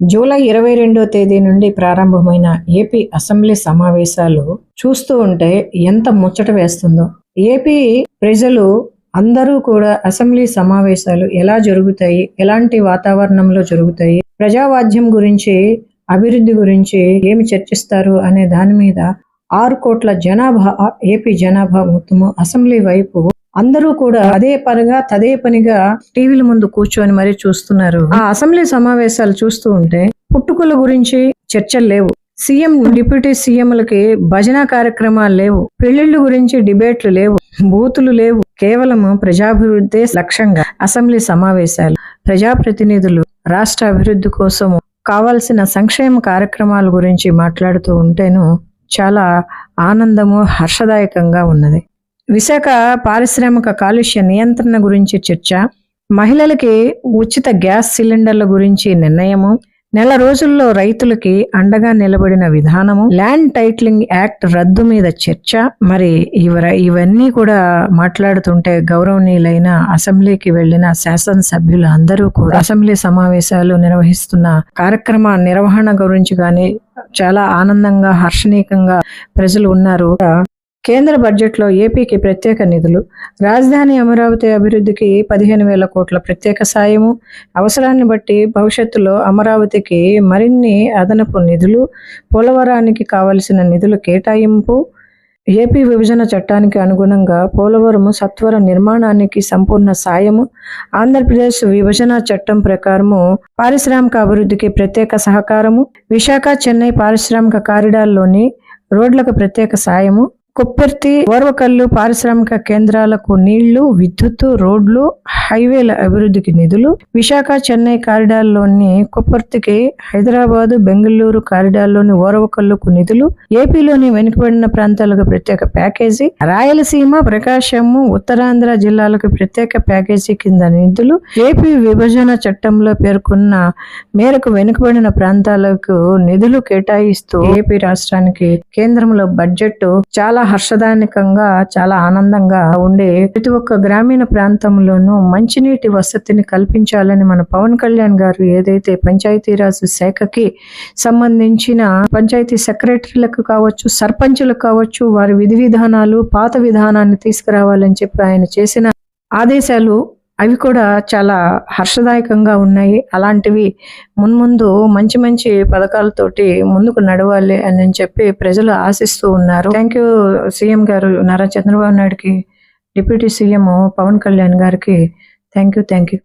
July ఇరవై రెండో తేదీ నుండి ప్రారంభమైన ఏపీ అసెంబ్లీ సమావేశాలు చూస్తూ ఉంటే ఎంత ముచ్చట వేస్తుందో. ఏపీ ప్రజలు అందరూ కూడా అసెంబ్లీ సమావేశాలు ఎలా జరుగుతాయి ఎలాంటి వాతావరణంలో జరుగుతాయి ప్రజావాద్యం గురించి అభివృద్ధి గురించి ఏమి చర్చిస్తారు అనే దాని మీద ఆరు కోట్ల జనాభా ఏపీ జనాభా మొత్తము అసెంబ్లీ వైపు అందరూ కూడా అదే పనిగా తదే పనిగా టీవీల ముందు కూర్చొని మరీ చూస్తున్నారు. ఆ అసెంబ్లీ సమావేశాలు చూస్తూ ఉంటే పుట్టుకల గురించి చర్చలు లేవు. సీఎం డిప్యూటీ సీఎంలకి భజన కార్యక్రమాలు లేవు. పెళ్ళిళ్ళ గురించి డిబేట్లు లేవు. బూతులు లేవు. కేవలం ప్రజాభివృద్ధి లక్ష్యంగా అసెంబ్లీ సమావేశాలు. ప్రజాప్రతినిధులు రాష్ట్ర అభివృద్ధి కోసం కావాల్సిన సంక్షేమ కార్యక్రమాల గురించి మాట్లాడుతూ ఉంటేను చాలా ఆనందము హర్షదాయకంగా ఉన్నది. విశాఖ పారిశ్రామిక కాలుష్య నియంత్రణ గురించి చర్చ మహిళలకి ఉచిత గ్యాస్ సిలిండర్ల గురించి నిర్ణయము నెల రోజుల్లో రైతులకి అండగా నిలబడిన విధానము ల్యాండ్ టైటిలింగ్ యాక్ట్ రద్దు మీద చర్చ మరి ఇవన్నీ కూడా మాట్లాడుతుంటే గౌరవనీయులైన అసెంబ్లీకి వెళ్ళిన శాసనసభ్యులు అందరూ కూడా అసెంబ్లీ సమావేశాలు నిర్వహిస్తున్న కార్యక్రమ నిర్వహణ గురించి కానీ చాలా ఆనందంగా హర్షణీయంగా ప్రజలు ఉన్నారు. కేంద్ర బడ్జెట్లో ఏపీకి ప్రత్యేక నిధులు రాజధాని అమరావతి అభివృద్ధికి పదిహేను వేల కోట్ల ప్రత్యేక సాయము అవసరాన్ని బట్టి భవిష్యత్తులో అమరావతికి మరిన్ని అదనపు నిధులు పోలవరానికి కావలసిన నిధుల కేటాయింపు ఏపీ విభజన చట్టానికి అనుగుణంగా పోలవరం సత్వర నిర్మాణానికి సంపూర్ణ సాయము ఆంధ్రప్రదేశ్ విభజన చట్టం ప్రకారము పారిశ్రామిక అభివృద్ధికి ప్రత్యేక సహకారము విశాఖ చెన్నై పారిశ్రామిక కారిడార్లోని రోడ్లకు ప్రత్యేక సాయము కొప్పెర్తి ఓర్వకల్లు పారిశ్రామిక కేంద్రాలకు నీళ్ళు విద్యుత్ రోడ్లు హైవేల అభివృద్ధికి నిధులు. విశాఖ చెన్నై కారిడార్లోని కొప్పర్తికి హైదరాబాదు బెంగళూరు కారిడార్లోని ఓరవకల్లుకు నిధులు. ఏపీలోని వెనుకబడిన ప్రాంతాలకు ప్రత్యేక ప్యాకేజీ. రాయలసీమ ప్రకాశము ఉత్తరాంధ్ర జిల్లాలకు ప్రత్యేక ప్యాకేజీ కింద నిధులు. ఏపీ విభజన చట్టంలో పేర్కొన్న మేరకు వెనుకబడిన ప్రాంతాలకు నిధులు కేటాయిస్తూ ఏపీ రాష్ట్రానికి కేంద్రంలో బడ్జెట్ చాలా హర్షదాయకంగా చాలా ఆనందంగా ఉండే ప్రతి ఒక్క గ్రామీణ ప్రాంతంలోనూ మంచినీటి వసతిని కల్పించాలని మన పవన్ కళ్యాణ్ గారు ఏదైతే పంచాయతీరాజ్ శాఖకి సంబంధించిన పంచాయతీ సెక్రటరీలకు కావచ్చు సర్పంచులకు కావచ్చు వారి విధి విధానాలు పాత విధానాన్ని తీసుకురావాలని చెప్పి ఆయన చేసిన ఆదేశాలు అవి కూడా చాలా హర్షదాయకంగా ఉన్నాయి. అలాంటివి మున్ముందు మంచి మంచి పథకాలతోటి ముందుకు నడవాలి అని చెప్పి ప్రజలు ఆశిస్తూ ఉన్నారు. థ్యాంక్ యూ సీఎం గారు. నారా చంద్రబాబు నాయుడుకి డిప్యూటీ సీఎం పవన్ కళ్యాణ్ గారికి థ్యాంక్ యూ థ్యాంక్ యూ